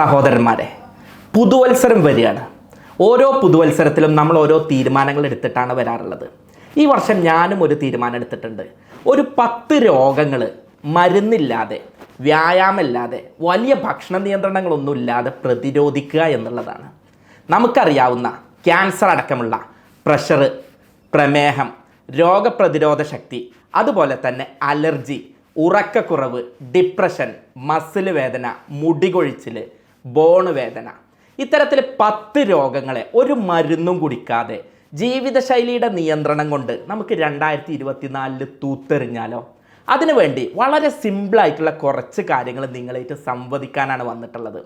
സഹോദരന്മാരെ പുതുവത്സരം വരികയാണ്. ഓരോ പുതുവത്സരത്തിലും നമ്മൾ ഓരോ തീരുമാനങ്ങൾ എടുത്തിട്ടാണ് വരാറുള്ളത്. ഈ വർഷം ഞാനും ഒരു തീരുമാനം എടുത്തിട്ടുണ്ട്. ഒരു പത്ത് രോഗങ്ങൾ മരുന്നില്ലാതെ വ്യായാമമില്ലാതെ വലിയ ഭക്ഷണ നിയന്ത്രണങ്ങളൊന്നും ഇല്ലാതെ പ്രതിരോധിക്കുക എന്നുള്ളതാണ്. നമുക്കറിയാവുന്ന ക്യാൻസർ അടക്കമുള്ള പ്രഷർ പ്രമേഹം രോഗപ്രതിരോധ ശക്തി അതുപോലെ തന്നെ അലർജി ഉറക്കക്കുറവ് ഡിപ്രഷൻ മസിൽ വേദന മുടികൊഴിച്ചിൽ ബോണ് വേദന. ഇത്തരത്തിൽ പത്ത് രോഗങ്ങളെ ഒരു മരുന്നും കുടിക്കാതെ ജീവിതശൈലിയുടെ നിയന്ത്രണം കൊണ്ട് നമുക്ക് രണ്ടായിരത്തി ഇരുപത്തിനാലിൽ തൂത്തെറിഞ്ഞാലോ അതിനുവേണ്ടി വളരെ സിമ്പിളായിട്ടുള്ള കുറച്ച് കാര്യങ്ങൾ നിങ്ങളായിട്ട് സംവദിക്കാനാണ് വന്നിട്ടുള്ളത്.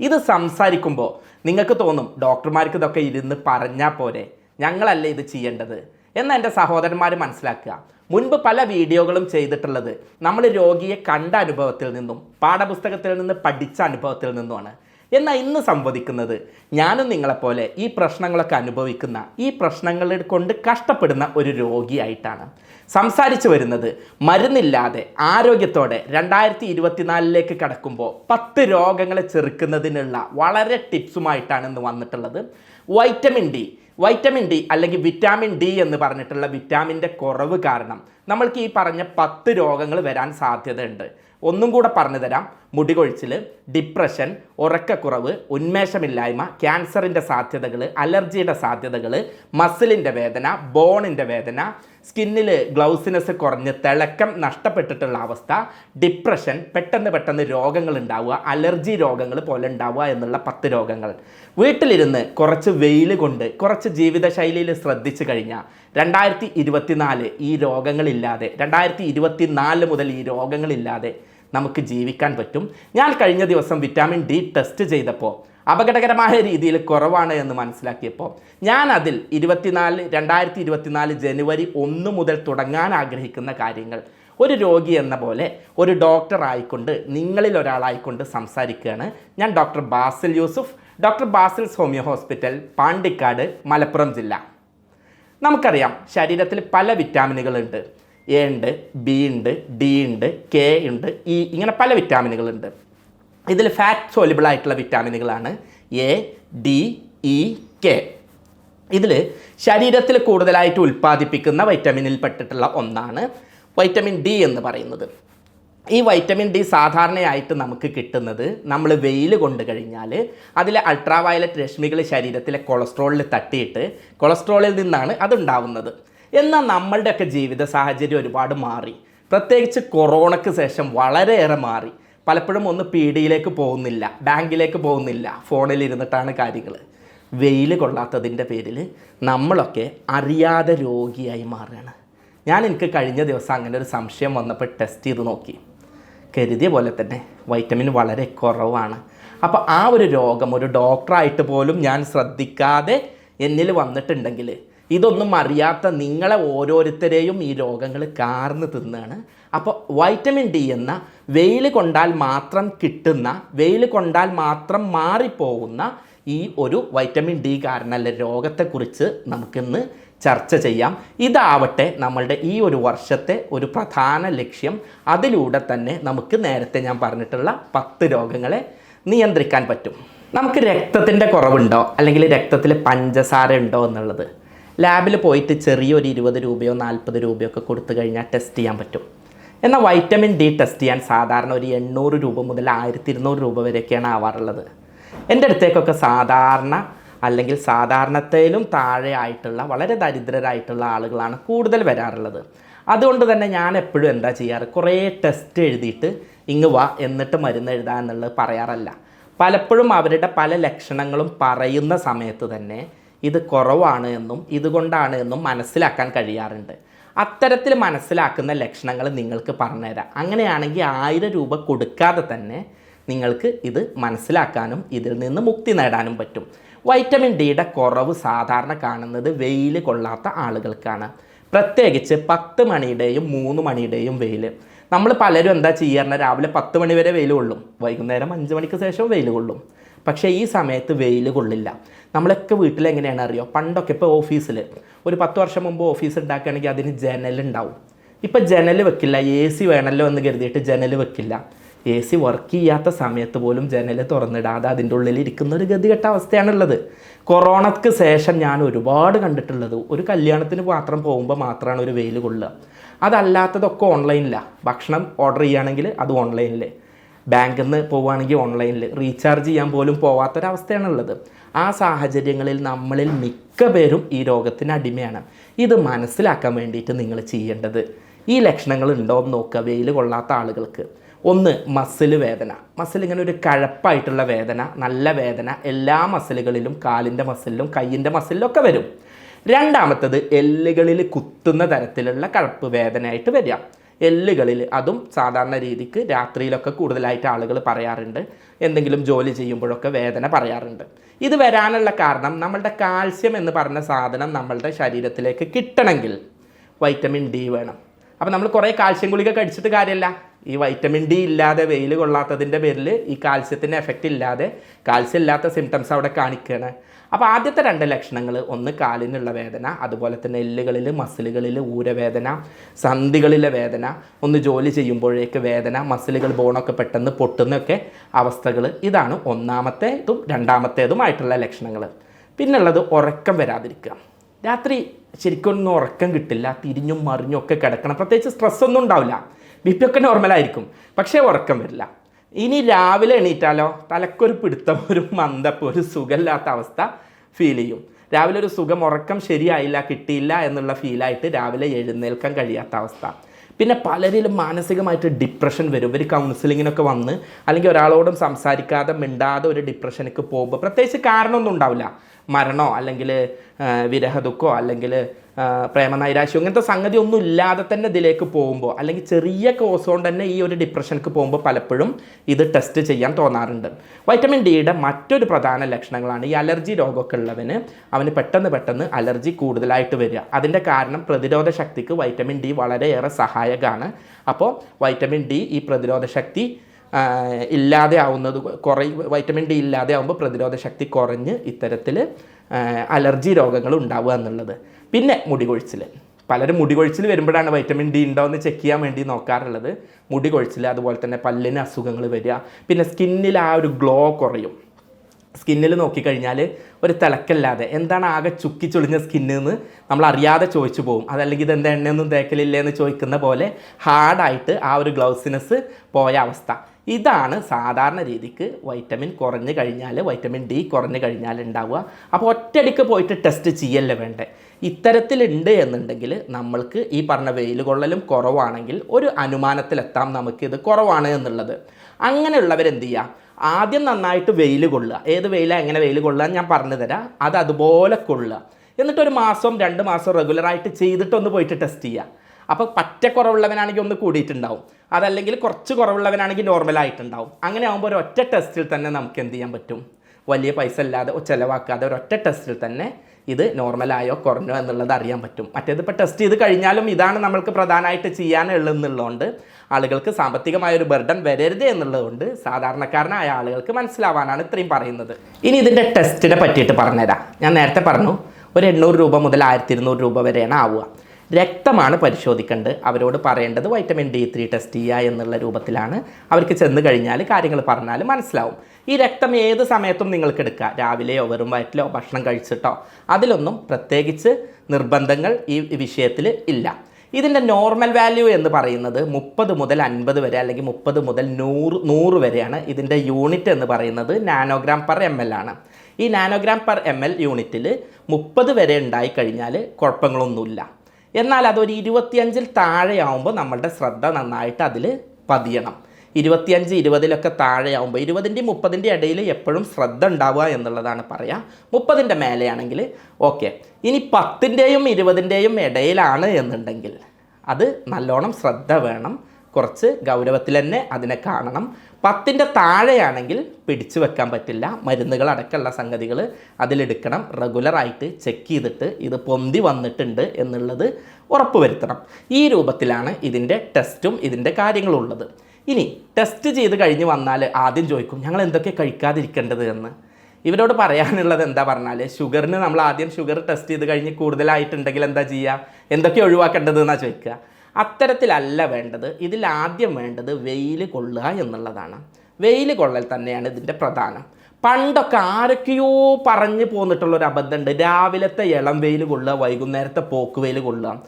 ഇത് സംസാരിക്കുമ്പോൾ നിങ്ങൾക്ക് തോന്നും ഡോക്ടർമാർക്ക് ഇതൊക്കെ ഇരുന്ന് പറഞ്ഞാൽ പോരെ? ഞങ്ങളല്ലേ ഇത് ചെയ്യേണ്ടത്? എന്ന് എന്റെ സഹോദരന്മാർ മനസ്സിലാക്കുക. മുൻപ് പല വീഡിയോകളും ചെയ്തിട്ടുള്ളത് നമ്മൾ രോഗിയെ കണ്ട അനുഭവത്തിൽ നിന്നും പാഠപുസ്തകത്തിൽ നിന്ന് പഠിച്ച അനുഭവത്തിൽ നിന്നുമാണ്. എന്നാൽ ഇന്ന് സംവദിക്കുന്നത് ഞാനും നിങ്ങളെപ്പോലെ ഈ പ്രശ്നങ്ങളൊക്കെ അനുഭവിക്കുന്ന ഈ പ്രശ്നങ്ങൾ കൊണ്ട് കഷ്ടപ്പെടുന്ന ഒരു രോഗിയായിട്ടാണ്. സംസാരിച്ചു വരുന്നത് മരുന്നില്ലാതെ ആരോഗ്യത്തോടെ രണ്ടായിരത്തി ഇരുപത്തിനാലിലേക്ക് കടക്കുമ്പോൾ പത്ത് രോഗങ്ങളെ ചെറുക്കുന്നതിനുള്ള വളരെ ടിപ്സുമായിട്ടാണ് ഇന്ന് വന്നിട്ടുള്ളത്. വൈറ്റമിൻ ഡി വൈറ്റമിൻ ഡി അല്ലെങ്കിൽ വിറ്റാമിൻ ഡി എന്ന് പറഞ്ഞിട്ടുള്ള വിറ്റാമിന്റെ കുറവ് കാരണം നമ്മൾക്ക് ഈ പറഞ്ഞ പത്ത് രോഗങ്ങൾ വരാൻ സാധ്യതയുണ്ട്. ഒന്നും കൂടെ പറഞ്ഞു തരാം. മുടികൊഴിച്ചിൽ ഡിപ്രഷൻ ഉറക്കക്കുറവ് ഉന്മേഷമില്ലായ്മ ക്യാൻസറിന്റെ സാധ്യതകൾ അലർജിയുടെ സാധ്യതകൾ മസിലിന്റെ വേദന ബോണിന്റെ വേദന സ്കിന്നിൽ ഗ്ലൗസിനെസ് കുറഞ്ഞ് തിളക്കം നഷ്ടപ്പെട്ടിട്ടുള്ള അവസ്ഥ ഡിപ്രഷൻ പെട്ടെന്ന് പെട്ടെന്ന് രോഗങ്ങൾ ഉണ്ടാവുക അലർജി രോഗങ്ങൾ പോലെ ഉണ്ടാവുക എന്നുള്ള പത്ത് രോഗങ്ങൾ. വീട്ടിലിരുന്ന് കുറച്ച് വെയിൽ കൊണ്ട് കുറച്ച് ജീവിതശൈലിയിൽ ശ്രദ്ധിച്ചു കഴിഞ്ഞാൽ രണ്ടായിരത്തി ഇരുപത്തിനാല് ഈ രോഗങ്ങളില്ലാതെ രണ്ടായിരത്തി ഇരുപത്തി നാല് മുതൽ ഈ രോഗങ്ങളില്ലാതെ നമുക്ക് ജീവിക്കാൻ പറ്റും. ഞാൻ കഴിഞ്ഞ ദിവസം വിറ്റാമിൻ ഡി ടെസ്റ്റ് ചെയ്തപ്പോൾ അപകടകരമായ രീതിയിൽ കുറവാണ് എന്ന് മനസ്സിലാക്കിയപ്പോൾ ഞാൻ അതിൽ ഇരുപത്തിനാല് രണ്ടായിരത്തി ഇരുപത്തിനാല് ജനുവരി ഒന്ന് മുതൽ തുടങ്ങാൻ ആഗ്രഹിക്കുന്ന കാര്യങ്ങൾ ഒരു രോഗി എന്ന പോലെ ഒരു ഡോക്ടർ ആയിക്കൊണ്ട് നിങ്ങളിൽ ഒരാളായിക്കൊണ്ട് സംസാരിക്കുകയാണ് ഞാൻ doctor Basil Yusuf doctor Basil's homeo hospital Pandikkad Malappuram ജില്ല. നമുക്കറിയാം ശരീരത്തിൽ പല വിറ്റാമിനുകളുണ്ട് എ ഉണ്ട് ബി ഉണ്ട് ഡി ഉണ്ട് കെ ഉണ്ട് ഇ ഇങ്ങനെ പല വിറ്റാമിനുകളുണ്ട് ഇതിൽ ഫാറ്റ് സോലിബിൾ ആയിട്ടുള്ള വിറ്റാമിനുകളാണ് എ ഡി ഇ കെ ഇതിൽ ശരീരത്തിൽ കൂടുതലായിട്ട് ഉൽപ്പാദിപ്പിക്കുന്ന വൈറ്റമിനിൽ പെട്ടിട്ടുള്ള ഒന്നാണ് വൈറ്റമിൻ ഡി എന്ന് പറയുന്നത്. ഈ വൈറ്റമിൻ ഡി സാധാരണയായിട്ട് നമുക്ക് കിട്ടുന്നത് നമ്മൾ വെയിൽ കൊണ്ട് കഴിഞ്ഞാൽ അതിലെ അൾട്രാവയലറ്റ് രശ്മികൾ ശരീരത്തിലെ കൊളസ്ട്രോളിൽ തട്ടിയിട്ട് കൊളസ്ട്രോളിൽ നിന്നാണ് അതുണ്ടാവുന്നത് എന്നാൽ നമ്മളുടെയൊക്കെ ജീവിത സാഹചര്യം ഒരുപാട് മാറി. പ്രത്യേകിച്ച് കൊറോണയ്ക്ക് ശേഷം വളരെയേറെ മാറി. പലപ്പോഴും ഒന്ന് പി ഡിയിലേക്ക് പോകുന്നില്ല ബാങ്കിലേക്ക് പോകുന്നില്ല ഫോണിൽ ഇരുന്നിട്ടാണ് കാര്യങ്ങൾ. വെയിൽ കൊള്ളാത്തതിന്റെ പേരിൽ നമ്മളൊക്കെ അറിയാതെ രോഗിയായി മാറുകയാണ്. ഞാൻ എനിക്ക് കഴിഞ്ഞ ദിവസം അങ്ങനെ ഒരു സംശയം വന്നപ്പോൾ ടെസ്റ്റ് ചെയ്ത് നോക്കി. കരുതിയ പോലെ തന്നെ വൈറ്റമിൻ വളരെ കുറവാണ്. അപ്പോൾ ആ ഒരു രോഗം ഒരു ഡോക്ടറായിട്ട് പോലും ഞാൻ ശ്രദ്ധിക്കാതെ എന്നിൽ വന്നിട്ടുണ്ടെങ്കിൽ ഇതൊന്നും അറിയാത്ത നിങ്ങളെ ഓരോരുത്തരെയും ഈ രോഗങ്ങൾ കാർന്ന് തിന്നാണ്. അപ്പോൾ വൈറ്റമിൻ ഡി എന്ന വെയിൽ കൊണ്ടാൽ മാത്രം കിട്ടുന്ന വെയിൽ കൊണ്ടാൽ മാത്രം മാറിപ്പോകുന്ന ഈ ഒരു വൈറ്റമിൻ ഡി കാരണമല്ല രോഗത്തെക്കുറിച്ച് നമുക്കിന്ന് ചർച്ച ചെയ്യാം. ഇതാവട്ടെ നമ്മളുടെ ഈ ഒരു വർഷത്തെ ഒരു പ്രധാന ലക്ഷ്യം. അതിലൂടെ തന്നെ നമുക്ക് നേരത്തെ ഞാൻ പറഞ്ഞിട്ടുള്ള പത്ത് രോഗങ്ങളെ നിയന്ത്രിക്കാൻ പറ്റും. നമുക്ക് രക്തത്തിന്റെ കുറവുണ്ടോ? അല്ലെങ്കിൽ രക്തത്തിൽ പഞ്ചസാര ഉണ്ടോ എന്നുള്ളത്? ലാബിൽ പോയിട്ട് ചെറിയൊരു ഇരുപത് രൂപയോ നാൽപ്പത് രൂപയോ ഒക്കെ കൊടുത്തു കഴിഞ്ഞാൽ ടെസ്റ്റ് ചെയ്യാൻ പറ്റും. എന്നാൽ വൈറ്റമിൻ ഡി ടെസ്റ്റ് ചെയ്യാൻ സാധാരണ ഒരു എണ്ണൂറ് രൂപ മുതൽ ആയിരത്തി ഇരുന്നൂറ് രൂപ വരെയൊക്കെയാണ് ആവാറുള്ളത്. എന്റെ അടുത്തേക്കൊക്കെ സാധാരണ അല്ലെങ്കിൽ സാധാരണത്തേലും താഴെ ആയിട്ടുള്ള വളരെ ദരിദ്രരായിട്ടുള്ള ആളുകളാണ് കൂടുതൽ വരാറുള്ളത്. അതുകൊണ്ട് തന്നെ ഞാൻ എപ്പോഴും എന്താ ചെയ്യാറ്? കുറേ ടെസ്റ്റ് എഴുതിയിട്ട് ഇങ്ങ് വാ എന്നിട്ട് മരുന്ന് എഴുതാ എന്നുള്ളത് പറയാറല്ല. പലപ്പോഴും അവരുടെ പല ലക്ഷണങ്ങളും പറയുന്ന സമയത്ത് തന്നെ ഇത് കുറവാണ് എന്നും ഇതുകൊണ്ടാണ് എന്നും മനസ്സിലാക്കാൻ കഴിയാറുണ്ട്. അത്തരത്തിൽ മനസ്സിലാക്കുന്ന ലക്ഷണങ്ങൾ നിങ്ങൾക്ക് പറഞ്ഞുതരാം. അങ്ങനെയാണെങ്കിൽ ആയിരം രൂപ കൊടുക്കാതെ തന്നെ നിങ്ങൾക്ക് ഇത് മനസ്സിലാക്കാനും ഇതിൽ നിന്ന് മുക്തി നേടാനും പറ്റും. വൈറ്റമിൻ ഡിയുടെ കുറവ് സാധാരണ കാണുന്നത് വെയിൽ കൊള്ളാത്ത ആളുകൾക്കാണ്. പ്രത്യേകിച്ച് പത്ത് മണിയുടെയും മൂന്ന് മണിയുടെയും വെയിൽ. നമ്മൾ പലരും എന്താ ചെയ്യാറുണ്ട്? രാവിലെ പത്ത് മണി വരെ വെയിൽ കൊള്ളും. വൈകുന്നേരം അഞ്ച് മണിക്ക് ശേഷം വെയിൽ കൊള്ളും. പക്ഷേ ഈ സമയത്ത് വെയിൽ കൊള്ളില്ല. നമ്മളൊക്കെ വീട്ടിൽ എങ്ങനെയാണ് അറിയോ? പണ്ടൊക്കെ ഇപ്പോൾ ഓഫീസിൽ ഒരു പത്ത് വർഷം മുമ്പ് ഓഫീസ് ഉണ്ടാക്കുകയാണെങ്കിൽ അതിന് ജനലുണ്ടാവും ഇപ്പം ജനൽ വെക്കില്ല. എ സി വേണമല്ലോ എന്ന് കരുതിയിട്ട് ജനൽ വെക്കില്ല. എ സി വർക്ക് ചെയ്യാത്ത സമയത്ത് പോലും ജനൽ തുറന്നിടാതെ അതിന്റെ ഉള്ളിൽ ഇരിക്കുന്ന ഒരു ഗതികെട്ട അവസ്ഥയാണുള്ളത്. കൊറോണയ്ക്ക് ശേഷം ഞാൻ ഒരുപാട് കണ്ടിട്ടുള്ളത് ഒരു കല്യാണത്തിന് മാത്രം പോകുമ്പോൾ മാത്രമാണ് ഒരു വെയിൽ കൊള്ളുക. അതല്ലാത്തതൊക്കെ ഓൺലൈനിലാണ് ഭക്ഷണം ഓർഡർ ചെയ്യുകയാണെങ്കിൽ അത് ഓൺലൈനിൽ ബാങ്കിൽ നിന്ന് പോവുകയാണെങ്കിൽ ഓൺലൈനിൽ റീചാർജ് ചെയ്യാൻ പോലും പോവാത്തൊരവസ്ഥയാണുള്ളത്. ആ സാഹചര്യങ്ങളിൽ നമ്മളിൽ മിക്ക പേരും ഈ രോഗത്തിന് അടിമയാണ്. ഇത് മനസ്സിലാക്കാൻ വേണ്ടിയിട്ട് നിങ്ങൾ ചെയ്യേണ്ടത് ഈ ലക്ഷണങ്ങൾ ഉണ്ടോ എന്ന് നോക്കുക. വെയിൽ കൊള്ളാത്ത ആളുകൾക്ക്. ഒന്ന് മസിൽ വേദന. മസിൽ ഇങ്ങനെ ഒരു കഴപ്പായിട്ടുള്ള വേദന നല്ല വേദന എല്ലാ മസിലുകളിലും കാലിന്റെ മസിലിലും കയ്യിന്റെ മസിലിലൊക്കെ വരും. രണ്ടാമത്തത് എല്ലുകളിൽ കുത്തുന്ന തരത്തിലുള്ള കഴപ്പ് വേദനയായിട്ട് വരിക. എല്ലുകളിൽ. അതും സാധാരണ രീതിക്ക് രാത്രിയിലൊക്കെ കൂടുതലായിട്ട് ആളുകൾ പറയാറുണ്ട്. എന്തെങ്കിലും ജോലി ചെയ്യുമ്പോഴൊക്കെ വേദന പറയാറുണ്ട്. ഇത് വരാനുള്ള കാരണം നമ്മളുടെ കാൽസ്യം എന്ന് പറഞ്ഞ സാധനം നമ്മളുടെ ശരീരത്തിലേക്ക് കിട്ടണമെങ്കിൽ വൈറ്റമിൻ ഡി വേണം. അപ്പോൾ നമ്മൾ കുറേ കാൽസ്യം ഗുളിക കഴിച്ചിട്ട് കാര്യമല്ല ഈ വൈറ്റമിൻ ഡി ഇല്ലാതെ വെയിൽ കൊള്ളാത്തതിന്റെ പേരിൽ ഈ കാൽസ്യത്തിന്റെ എഫക്റ്റ് ഇല്ലാതെ കാൽസ്യം ഇല്ലാത്ത സിംറ്റംസ് അവിടെ കാണിക്കുകയാണ് അപ്പോൾ ആദ്യത്തെ രണ്ട് ലക്ഷണങ്ങൾ ഒന്ന് കാലിനുള്ള വേദന അതുപോലെ തന്നെ എല്ലുകളിൽ മസിലുകളിൽ ഊരവേദന സന്ധികളിലെ വേദന ഒന്ന് ജോലി ചെയ്യുമ്പോഴേക്ക് വേദന മസിലുകൾ ബോണൊക്കെ പെട്ടെന്ന് പൊട്ടുന്നൊക്കെ അവസ്ഥകൾ. ഇതാണ് ഒന്നാമത്തേതും രണ്ടാമത്തേതുമായിട്ടുള്ള ലക്ഷണങ്ങൾ. പിന്നുള്ളത് ഉറക്കം വരാതിരിക്കുക. രാത്രി ശരിക്കും ഒന്നും ഉറക്കം കിട്ടില്ല തിരിഞ്ഞും മറിഞ്ഞും ഒക്കെ കിടക്കണം. പ്രത്യേകിച്ച് സ്ട്രെസ്സൊന്നും ഉണ്ടാവില്ല. ബി നോർമലായിരിക്കും പക്ഷേ ഉറക്കം വരില്ല. ഇനി രാവിലെ എണീറ്റാലോ? തലക്കൊരു പിടുത്തം ഒരു മന്ദപ്പ് ഒരു സുഖമില്ലാത്ത അവസ്ഥ ഫീൽ ചെയ്യും. രാവിലെ ഒരു സുഖം ഉറക്കം ശരിയായില്ല കിട്ടിയില്ല എന്നുള്ള ഫീലായിട്ട് രാവിലെ എഴുന്നേൽക്കാൻ കഴിയാത്ത അവസ്ഥ. പിന്നെ പലരിലും മാനസികമായിട്ട് ഡിപ്രഷൻ വരും. ഒരു കൗൺസിലിങ്ങിനൊക്കെ വന്ന് അല്ലെങ്കിൽ ഒരാളോടും സംസാരിക്കാതെ മിണ്ടാതെ ഒരു ഡിപ്രഷനൊക്കെ പോകുമ്പോൾ പ്രത്യേകിച്ച് കാരണമൊന്നും ഉണ്ടാവില്ല. മരണോ അല്ലെങ്കിൽ വിരഹദുഃഖമോ അല്ലെങ്കിൽ പ്രേമനൈരാശ്യം ഇങ്ങനത്തെ സംഗതി ഒന്നും ഇല്ലാതെ തന്നെ ഇതിലേക്ക് പോകുമ്പോൾ അല്ലെങ്കിൽ ചെറിയ കോസ് കൊണ്ട് തന്നെ ഈ ഒരു ഡിപ്രഷനക്ക് പോകുമ്പോൾ പലപ്പോഴും ഇത് ടെസ്റ്റ് ചെയ്യാൻ തോന്നാറുണ്ട്. വൈറ്റമിൻ ഡിയുടെ മറ്റൊരു പ്രധാന ലക്ഷണങ്ങളാണ് ഈ അലർജി രോഗമൊക്കെ ഉള്ളവന് അവന് പെട്ടെന്ന് പെട്ടെന്ന് അലർജി കൂടുതലായിട്ട് വരിക. അതിന്റെ കാരണം പ്രതിരോധ ശക്തിക്ക് വൈറ്റമിൻ ഡി വളരെയേറെ സഹായകമാണ്. അപ്പോൾ വൈറ്റമിൻ ഡി ഈ പ്രതിരോധ ശക്തി ഇല്ലാതെ ആവുന്നത് കുറേ വൈറ്റമിൻ ഡി ഇല്ലാതെ ആവുമ്പോൾ പ്രതിരോധ ശക്തി കുറഞ്ഞ് ഇത്തരത്തിൽ അലർജി രോഗങ്ങൾ ഉണ്ടാവുക എന്നുള്ളത്. പിന്നെ മുടി കൊഴിച്ചിൽ പലരും മുടി കൊഴിച്ചിൽ വരുമ്പോഴാണ് വൈറ്റമിൻ ഡി ഉണ്ടോ എന്ന് ചെക്ക് ചെയ്യാൻ വേണ്ടി നോക്കാറുള്ളത്. മുടി കൊഴിച്ചിൽ അതുപോലെ തന്നെ പല്ലിന് അസുഖങ്ങൾ വരിക. പിന്നെ സ്കിന്നിൽ ആ ഒരു ഗ്ലോ കുറയും. സ്കിന്നിൽ നോക്കിക്കഴിഞ്ഞാൽ ഒരു തിളക്കല്ലാതെ എന്താണ് ആകെ ചുക്കി ചൊളിഞ്ഞ സ്കിന്ന് എന്ന് നമ്മൾ അറിയാതെ ചോദിച്ചു പോകും അതല്ലെങ്കിൽ ഇത് എന്താ എണ്ണയൊന്നും തേക്കലില്ലേ എന്ന് ചോദിക്കുന്ന പോലെ ഹാർഡായിട്ട് ആ ഒരു ഗ്ലൗസിനെസ് പോയ അവസ്ഥ. ഇതാണ് സാധാരണ രീതിക്ക് വൈറ്റമിൻ കുറഞ്ഞു കഴിഞ്ഞാൽ വൈറ്റമിൻ ഡി കുറഞ്ഞു കഴിഞ്ഞാൽ ഉണ്ടാവുക. അപ്പോൾ ഒറ്റയടിക്ക് പോയിട്ട് ടെസ്റ്റ് ചെയ്യല്ലേ വേണ്ടേ? ഇത്തരത്തിലുണ്ട് എന്നുണ്ടെങ്കിൽ നമ്മൾക്ക് ഈ പറഞ്ഞ വെയിൽ കൊള്ളലും കുറവാണെങ്കിൽ ഒരു അനുമാനത്തിലെത്താം നമുക്ക് ഇത് കുറവാണ് എന്നുള്ളത്. അങ്ങനെയുള്ളവരെന്ത് ചെയ്യുക ആദ്യം നന്നായിട്ട് വെയിൽ കൊള്ളുക. ഏത് വെയിലാണ് എങ്ങനെ വെയിൽ കൊള്ളുക ഞാൻ പറഞ്ഞു തരാം. അത് അതുപോലെ കൊള്ളുക. എന്നിട്ട് ഒരു മാസം രണ്ട് മാസം റെഗുലറായിട്ട് ചെയ്തിട്ടൊന്ന് പോയിട്ട് ടെസ്റ്റ് ചെയ്യുക അപ്പോൾ പറ്റ കുറവുള്ളവനാണെങ്കിൽ ഒന്ന് കൂടിയിട്ടുണ്ടാവും. അതല്ലെങ്കിൽ കുറച്ച് കുറവുള്ളവനാണെങ്കിൽ നോർമലായിട്ടുണ്ടാവും അങ്ങനെ ആകുമ്പോൾ ഒരൊറ്റ ടെസ്റ്റിൽ തന്നെ നമുക്ക് എന്ത് ചെയ്യാൻ പറ്റും? വലിയ പൈസ ഇല്ലാതെ ചിലവാക്കാതെ ഒരൊറ്റ ടെസ്റ്റിൽ തന്നെ ഇത് നോർമലായോ കുറഞ്ഞോ എന്നുള്ളത് അറിയാൻ പറ്റും. മറ്റേത് ഇപ്പോൾ ടെസ്റ്റ് ചെയ്ത് കഴിഞ്ഞാലും ഇതാണ് നമ്മൾക്ക് പ്രധാനമായിട്ട് ചെയ്യാനുള്ളതെന്നുള്ളതുകൊണ്ട് ആളുകൾക്ക് സാമ്പത്തികമായ ഒരു ബർഡൻ വരരുത് എന്നുള്ളതുകൊണ്ട് സാധാരണക്കാരനായ ആളുകൾക്ക് മനസ്സിലാവാനാണ് ഇത്രയും പറയുന്നത്. ഇനി ഇതിന്റെ ടെസ്റ്റിനെ പറ്റിയിട്ട് പറഞ്ഞുതരാം. ഞാൻ നേരത്തെ പറഞ്ഞു ഒരു എണ്ണൂറ് രൂപ മുതൽ ആയിരത്തി ഇരുന്നൂറ് രൂപ വരെയാണ് ആവുക. രക്തമാണ് പരിശോധിക്കേണ്ടത്. അവരോട് പറയേണ്ടത് വൈറ്റമിൻ ഡി ത്രീ ടെസ്റ്റ് ചെയ്യുക എന്നുള്ള രൂപത്തിലാണ്. അവർക്ക് ചെന്ന് കഴിഞ്ഞാൽ കാര്യങ്ങൾ പറഞ്ഞാൽ മനസ്സിലാവും. ഈ രക്തം ഏത് സമയത്തും നിങ്ങൾക്ക് എടുക്കുക. രാവിലെയോ വെറും വയറ്റിലോ ഭക്ഷണം കഴിച്ചിട്ടോ. അതിലൊന്നും പ്രത്യേകിച്ച് നിർബന്ധങ്ങൾ ഈ വിഷയത്തിൽ ഇല്ല. ഇതിന്റെ നോർമൽ വാല്യൂ എന്ന് പറയുന്നത് മുപ്പത് മുതൽ അൻപത് വരെ അല്ലെങ്കിൽ മുപ്പത് മുതൽ നൂറ് നൂറ് വരെയാണ് ഇതിന്റെ യൂണിറ്റ് എന്ന് പറയുന്നത് നാനോഗ്രാം പെർ എം എൽ ആണ്. ഈ നാനോഗ്രാം പെർ എം എൽ യൂണിറ്റിൽ മുപ്പത് വരെ ഉണ്ടായി കഴിഞ്ഞാൽ കുഴപ്പങ്ങളൊന്നുമില്ല. എന്നാൽ അതൊരു ഇരുപത്തിയഞ്ചിൽ താഴെയാവുമ്പോൾ നമ്മളുടെ ശ്രദ്ധ നന്നായിട്ട് അതിൽ പതിയണം. ഇരുപത്തിയഞ്ച് ഇരുപതിലൊക്കെ താഴെയാവുമ്പോൾ ഇരുപതിന്റെയും മുപ്പതിന്റെ ഇടയിൽ എപ്പോഴും ശ്രദ്ധ ഉണ്ടാവുക എന്നുള്ളതാണ് പറയുക മുപ്പതിന്റെ മേലെയാണെങ്കിൽ ഓക്കെ. ഇനി പത്തിന്റെയും ഇരുപതിന്റെയും ഇടയിലാണ് എന്നുണ്ടെങ്കിൽ അത് നല്ലോണം ശ്രദ്ധ വേണം. കുറച്ച് ഗൗരവത്തിൽ തന്നെ അതിനെ കാണണം. പത്തിന്റെ താഴെയാണെങ്കിൽ പിടിച്ചു വെക്കാൻ പറ്റില്ല. മരുന്നുകൾ അടക്കമുള്ള സംഗതികൾ അതിലെടുക്കണം. റെഗുലറായിട്ട് ചെക്ക് ചെയ്തിട്ട് ഇത് പൊന്തി വന്നിട്ടുണ്ട് എന്നുള്ളത് ഉറപ്പുവരുത്തണം ഈ രൂപത്തിലാണ് ഇതിന്റെ ടെസ്റ്റും ഇതിന്റെ കാര്യങ്ങളും ഉള്ളത്. ഇനി ടെസ്റ്റ് ചെയ്ത് കഴിഞ്ഞ് വന്നാൽ ആദ്യം ചോദിക്കും ഞങ്ങൾ എന്തൊക്കെ കഴിക്കാതിരിക്കേണ്ടത്? എന്ന്. ഇവരോട് പറയാനുള്ളത് എന്താ പറഞ്ഞാൽ ഷുഗറിന് നമ്മൾ ആദ്യം ഷുഗർ ടെസ്റ്റ് ചെയ്ത് കഴിഞ്ഞ് കൂടുതലായിട്ടുണ്ടെങ്കിൽ എന്താ ചെയ്യുക എന്തൊക്കെ ഒഴിവാക്കേണ്ടത് എന്നാണ് ചോദിക്കുക. അത്തരത്തിലല്ല വേണ്ടത്. ഇതിൽ ആദ്യം വേണ്ടത് വെയിൽ കൊള്ളുക എന്നുള്ളതാണ്. വെയിൽ കൊള്ളൽ തന്നെയാണ് ഇതിന്റെ പ്രധാനം. പണ്ടൊക്കെ ആരൊക്കെയോ പറഞ്ഞു പോന്നിട്ടുള്ളൊരു അബദ്ധമുണ്ട്. രാവിലത്തെ ഇളം വെയിൽ കൊള്ളുക വൈകുന്നേരത്തെ പോക്ക് വെയിൽ കൊള്ളുക.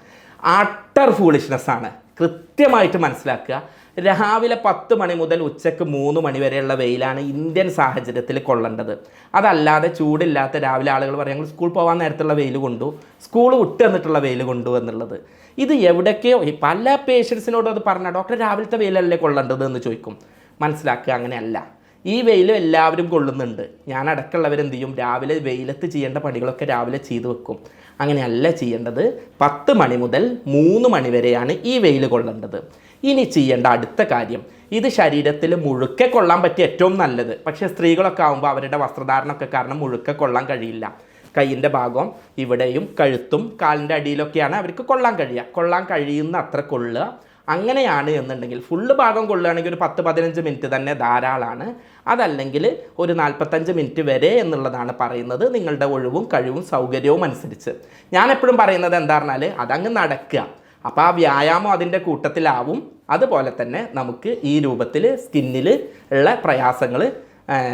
അട്ടർ ഫൂളിഷ്നെസ് ആണ്. കൃത്യമായിട്ട് മനസ്സിലാക്കുക. രാവിലെ പത്ത് മണി മുതൽ ഉച്ചയ്ക്ക് മൂന്ന് മണി വരെയുള്ള വെയിലാണ് ഇന്ത്യൻ സാഹചര്യത്തിൽ കൊള്ളേണ്ടത്. അതല്ലാതെ ചൂടില്ലാത്ത രാവിലെ ആളുകൾ പറയും സ്കൂൾ പോകാൻ നേരത്തുള്ള വെയിൽ കൊണ്ടു. സ്കൂൾ വിട്ട് വന്നിട്ടുള്ള വെയിൽ കൊണ്ടു എന്നുള്ളത്. ഇത് എവിടേക്കോ പല പേഷ്യൻസിനോടും അത് പറഞ്ഞാൽ ഡോക്ടർ രാവിലത്തെ വെയിലല്ലേ കൊള്ളേണ്ടത്? എന്ന് ചോദിക്കും. മനസ്സിലാക്കുക അങ്ങനെയല്ല. ഈ വെയിൽ എല്ലാവരും കൊള്ളുന്നുണ്ട്. ഞാൻ അടക്കമുള്ളവരെന്ത് ചെയ്യും? രാവിലെ വെയിലത്ത് ചെയ്യേണ്ട പണികളൊക്കെ രാവിലെ ചെയ്തു വെക്കും. അങ്ങനെയല്ല ചെയ്യേണ്ടത്. പത്ത് മണി മുതൽ മൂന്ന് മണി വരെയാണ് ഈ വെയിൽ കൊള്ളേണ്ടത്. ഇനി ചെയ്യേണ്ട അടുത്ത കാര്യം. ഇത് ശരീരത്തിൽ മുഴുക്കെ കൊള്ളാൻ പറ്റിയ ഏറ്റവും നല്ലത്. പക്ഷേ സ്ത്രീകളൊക്കെ ആകുമ്പോൾ അവരുടെ വസ്ത്രധാരണമൊക്കെ കാരണം മുഴുക്കെ കൊള്ളാൻ കഴിയില്ല. കയ്യിന്റെ ഭാഗവും ഇവിടെയും കഴുത്തും കാലിന്റെ അടിയിലൊക്കെയാണ് അവർക്ക് കൊള്ളാൻ കഴിയുക. കൊള്ളാൻ കഴിയുന്ന അത്ര കൊള്ളുക. അങ്ങനെയാണ് എന്നുണ്ടെങ്കിൽ ഫുള്ള് ഭാഗം കൊള്ളുകയാണെങ്കിൽ ഒരു പത്ത് പതിനഞ്ച് മിനിറ്റ് തന്നെ ധാരാളമാണ്. അതല്ലെങ്കിൽ ഒരു നാൽപ്പത്തഞ്ച് മിനിറ്റ് വരെ എന്നുള്ളതാണ് പറയുന്നത് നിങ്ങളുടെ ഒഴിവും കഴിവും സൗകര്യവും അനുസരിച്ച്. ഞാൻ എപ്പോഴും പറയുന്നത് എന്താ പറഞ്ഞാൽ അതങ്ങ് നടക്കുക. അപ്പോൾ ആ വ്യായാമം അതിന്റെ കൂട്ടത്തിലാവും. അതുപോലെ തന്നെ നമുക്ക് ഈ രൂപത്തിൽ സ്കിന്നിൽ ഉള്ള പ്രയാസങ്ങൾ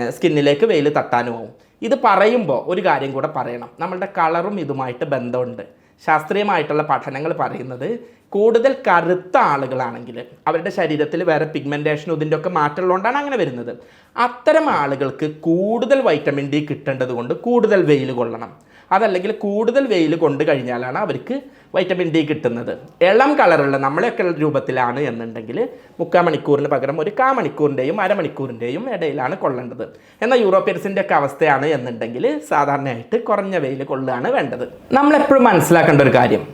സ്കിന്നിലേക്ക് വെയിൽ തട്ടാനുമാവും ഇത് പറയുമ്പോൾ ഒരു കാര്യം കൂടെ പറയണം. നമ്മളുടെ കളറും ഇതുമായിട്ട് ബന്ധമുണ്ട്. ശാസ്ത്രീയമായിട്ടുള്ള പഠനങ്ങൾ പറയുന്നത് കൂടുതൽ കറുത്ത ആളുകളാണെങ്കിൽ അവരുടെ ശരീരത്തിൽ വേറെ പിഗ്മെന്റേഷനും ഇതിന്റെ ഒക്കെ മാറ്റമുള്ളതുകൊണ്ടാണ് അങ്ങനെ വരുന്നത്. അത്തരം ആളുകൾക്ക് കൂടുതൽ വൈറ്റമിൻ ഡി കിട്ടേണ്ടത് കൊണ്ട് കൂടുതൽ വെയിൽ കൊള്ളണം. അതല്ലെങ്കിൽ കൂടുതൽ വെയിൽ കൊണ്ട് കഴിഞ്ഞാലാണ് അവർക്ക് വൈറ്റമിൻ ഡി കിട്ടുന്നത്. ഇളം കളറുള്ള നമ്മളെയൊക്കെ രൂപത്തിലാണ് എന്നുണ്ടെങ്കിൽ മുക്കാൽ മണിക്കൂറിന് പകരം ഒരു കാ മണിക്കൂറിന്റെയും അരമണിക്കൂറിന്റെയും ഇടയിലാണ് കൊള്ളേണ്ടത്. എന്നാൽ യൂറോപ്യൻസിന്റെ ഒക്കെ അവസ്ഥയാണ് എന്നുണ്ടെങ്കിൽ സാധാരണയായിട്ട് കുറഞ്ഞ വെയിൽ കൊള്ളുകയാണ് വേണ്ടത്. നമ്മളെപ്പോഴും മനസ്സിലാക്കേണ്ട ഒരു കാര്യം.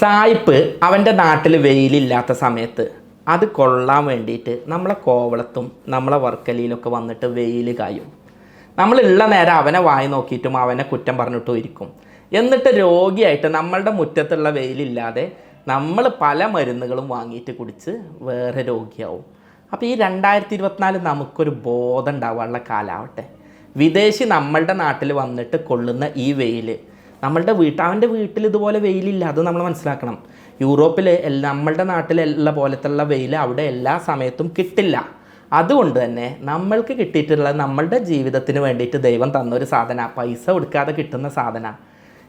സായിപ്പ് അവന്റെ നാട്ടിൽ വെയിലില്ലാത്ത സമയത്ത് അത് കൊള്ളാൻ വേണ്ടിയിട്ട് നമ്മളെ കോവളത്തും നമ്മളെ വർക്കലിയിലൊക്കെ വന്നിട്ട് വെയിൽ കായും. നമ്മളുള്ള നേരം അവനെ വായി നോക്കിയിട്ടും അവനെ കുറ്റം പറഞ്ഞിട്ടും ഇരിക്കും. എന്നിട്ട് രോഗിയായിട്ട് നമ്മളുടെ മുറ്റത്തുള്ള വെയിലില്ലാതെ നമ്മൾ പല മരുന്നുകളും വാങ്ങിയിട്ട് കുടിച്ച് വേറെ രോഗിയാവും. അപ്പോൾ ഈ രണ്ടായിരത്തി ഇരുപത്തിനാല് നമുക്കൊരു ബോധം ഉണ്ടാവാനുള്ള കാലാവട്ടെ. വിദേശി നമ്മളുടെ നാട്ടിൽ വന്നിട്ട് കൊള്ളുന്ന ഈ വെയിൽ നമ്മളുടെ വീട്ട് അവന്റെ വീട്ടിൽ ഇതുപോലെ വെയിലില്ല അത് നമ്മൾ മനസ്സിലാക്കണം. യൂറോപ്പിൽ നമ്മളുടെ നാട്ടിലുള്ള പോലത്തുള്ള വെയിൽ അവിടെ എല്ലാ സമയത്തും കിട്ടില്ല. അതുകൊണ്ട് തന്നെ നമ്മൾക്ക് കിട്ടിയിട്ടുള്ള നമ്മളുടെ ജീവിതത്തിന് വേണ്ടിയിട്ട് ദൈവം തന്നൊരു സാധന പൈസ കൊടുക്കാതെ കിട്ടുന്ന സാധന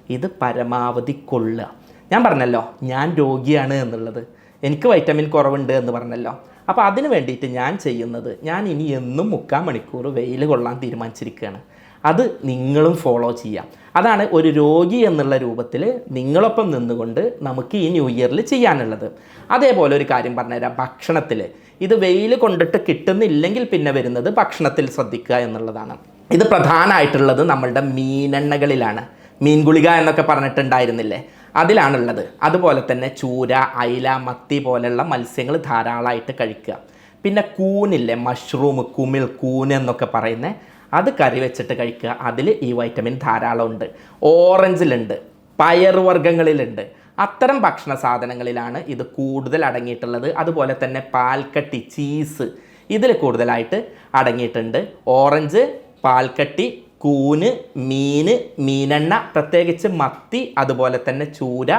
ഇത് പരമാവധി കൊള്ളുക. ഞാൻ പറഞ്ഞല്ലോ ഞാൻ രോഗിയാണ് എന്നുള്ളത്. എനിക്ക് വൈറ്റമിൻ കുറവുണ്ട് എന്ന് പറഞ്ഞല്ലോ. അപ്പോൾ അതിന് വേണ്ടിയിട്ട് ഞാൻ ചെയ്യുന്നത് ഞാൻ ഇനി എന്നും മുക്കാൽ മണിക്കൂർ വെയിൽ കൊള്ളാൻ തീരുമാനിച്ചിരിക്കുകയാണ്. അത് നിങ്ങളും ഫോളോ ചെയ്യാം. അതാണ് ഒരു രോഗി എന്നുള്ള രൂപത്തിൽ നിങ്ങളൊപ്പം നിന്നുകൊണ്ട് നമുക്ക് ഈ ന്യൂ ഇയറിൽ ചെയ്യാനുള്ളത്. അതേപോലെ ഒരു കാര്യം പറഞ്ഞുതരാം. ഭക്ഷണത്തിൽ. ഇത് വെയിൽ കൊണ്ടിട്ട് കിട്ടുന്നില്ലെങ്കിൽ പിന്നെ വരുന്നത് ഭക്ഷണത്തിൽ ശ്രദ്ധിക്കുക എന്നുള്ളതാണ്. ഇത് പ്രധാനമായിട്ടുള്ളത് നമ്മളുടെ മീനെണ്ണകളിലാണ്. മീൻ ഗുളിക എന്നൊക്കെ പറഞ്ഞിട്ടുണ്ടായിരുന്നില്ലേ? അതിലാണുള്ളത്. അതുപോലെ തന്നെ ചൂര അയില മത്തി പോലെയുള്ള മത്സ്യങ്ങൾ ധാരാളമായിട്ട് കഴിക്കുക. പിന്നെ കൂനില്ലേ? മഷ്റൂം കുമിൾ കൂൻ എന്നൊക്കെ പറയുന്നത് അത് കറി വെച്ചിട്ട് കഴിക്കുക. അതിൽ ഈ വൈറ്റമിൻ ധാരാളമുണ്ട്. ഓറഞ്ചിലുണ്ട് പയറുവർഗങ്ങളിലുണ്ട് അത്തരം ഭക്ഷണ സാധനങ്ങളിലാണ് ഇത് കൂടുതൽ അടങ്ങിയിട്ടുള്ളത്. അതുപോലെ തന്നെ പാൽക്കട്ടി ചീസ് ഇതിൽ കൂടുതലായിട്ട് അടങ്ങിയിട്ടുണ്ട്. ഓറഞ്ച് പാൽക്കട്ടി കൂന് മീൻ മീനെണ്ണ പ്രത്യേകിച്ച് മത്തി അതുപോലെ തന്നെ ചൂര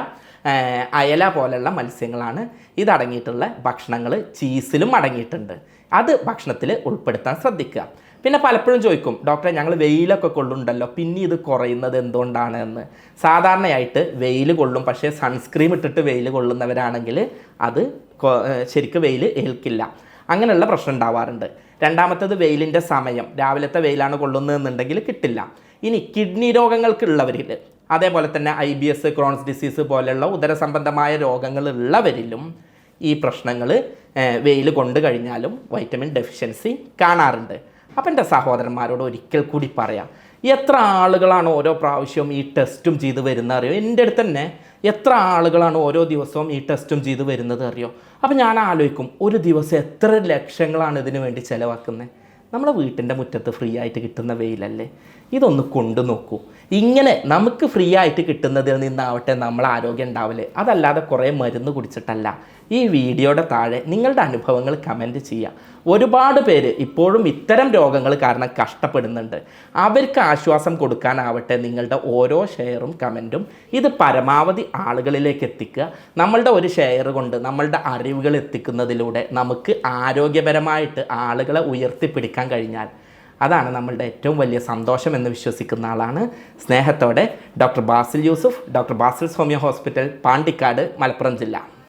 അയല പോലെയുള്ള മത്സ്യങ്ങളാണ് ഇതടങ്ങിയിട്ടുള്ള ഭക്ഷണങ്ങൾ ചീസിലും അടങ്ങിയിട്ടുണ്ട്. അത് ഭക്ഷണത്തിൽ ഉൾപ്പെടുത്താൻ ശ്രദ്ധിക്കുക. പിന്നെ പലപ്പോഴും ചോദിക്കും ഡോക്ടറെ ഞങ്ങൾ വെയിലൊക്കെ കൊള്ളുന്നുണ്ടല്ലോ പിന്നെ ഇത് കുറയുന്നത് എന്തുകൊണ്ടാണ് എന്ന് സാധാരണയായിട്ട് വെയിൽ കൊള്ളും പക്ഷേ സൺസ്ക്രീം ഇട്ടിട്ട് വെയിൽ കൊള്ളുന്നവരാണെങ്കിൽ അത് ശരിക്കും വെയിൽ ഏൽക്കില്ല. അങ്ങനെയുള്ള പ്രശ്നം ഉണ്ടാവാറുണ്ട്. രണ്ടാമത്തത് വെയിലിന്റെ സമയം. രാവിലത്തെ വെയിലാണ് കൊള്ളുന്നതെന്നുണ്ടെങ്കിൽ കിട്ടില്ല. ഇനി കിഡ്നി രോഗങ്ങൾക്കുള്ളവരിൽ അതേപോലെ തന്നെ I B S Crohn's disease പോലെയുള്ള ഉദരസംബന്ധമായ രോഗങ്ങളുള്ളവരിലും ഈ പ്രശ്നങ്ങൾ വെയിൽ കൊണ്ടു കഴിഞ്ഞാലും വൈറ്റമിൻ ഡെഫിഷ്യൻസി കാണാറുണ്ട്. അപ്പം എന്റെ സഹോദരന്മാരോട് ഒരിക്കൽ കൂടി പറയാം എത്ര ആളുകളാണ് ഓരോ പ്രാവശ്യവും ഈ ടെസ്റ്റും ചെയ്ത് വരുന്നത് അറിയോ? എന്റെ അടുത്ത് തന്നെ എത്ര ആളുകളാണ് ഓരോ ദിവസവും ഈ ടെസ്റ്റും ചെയ്ത് വരുന്നത് അറിയോ? അപ്പം ഞാൻ ആലോചിക്കും ഒരു ദിവസം എത്ര ലക്ഷങ്ങളാണ് ഇതിനു വേണ്ടി ചിലവാക്കുന്നത്? നമ്മളെ വീട്ടിന്റെ മുറ്റത്ത് ഫ്രീ ആയിട്ട് കിട്ടുന്ന വെയിലല്ലേ? ഇതൊന്ന് കൊണ്ടു നോക്കൂ ഇങ്ങനെ നമുക്ക് ഫ്രീ ആയിട്ട് കിട്ടുന്നതിൽ നിന്നാവട്ടെ നമ്മൾ ആരോഗ്യം ഉണ്ടാവില്ല അതല്ലാതെ കുറേ മരുന്ന് കുടിച്ചിട്ടല്ല. ഈ വീഡിയോയുടെ താഴെ നിങ്ങളുടെ അനുഭവങ്ങൾ കമന്റ് ചെയ്യുക ഒരുപാട് പേര് ഇപ്പോഴും ഇത്തരം രോഗങ്ങൾ കാരണം കഷ്ടപ്പെടുന്നുണ്ട്. അവർക്ക് ആശ്വാസം കൊടുക്കാനാവട്ടെ നിങ്ങളുടെ ഓരോ ഷെയറും കമന്റും ഇത് പരമാവധി ആളുകളിലേക്ക് എത്തിക്കുക. നമ്മളുടെ ഒരു ഷെയർ കൊണ്ട് നമ്മളുടെ അറിവുകൾ എത്തിക്കുന്നതിലൂടെ നമുക്ക് ആരോഗ്യപരമായിട്ട് ആളുകളെ ഉയർത്തിപ്പിടിക്കാൻ കഴിഞ്ഞാൽ അതാണ് നമ്മളുടെ ഏറ്റവും വലിയ സന്തോഷം എന്ന് വിശ്വസിക്കുന്ന ആളാണ്. സ്നേഹത്തോടെ doctor Basil Yusuf doctor Basil Saumya hospital Pandikkad Malappuram ജില്ല.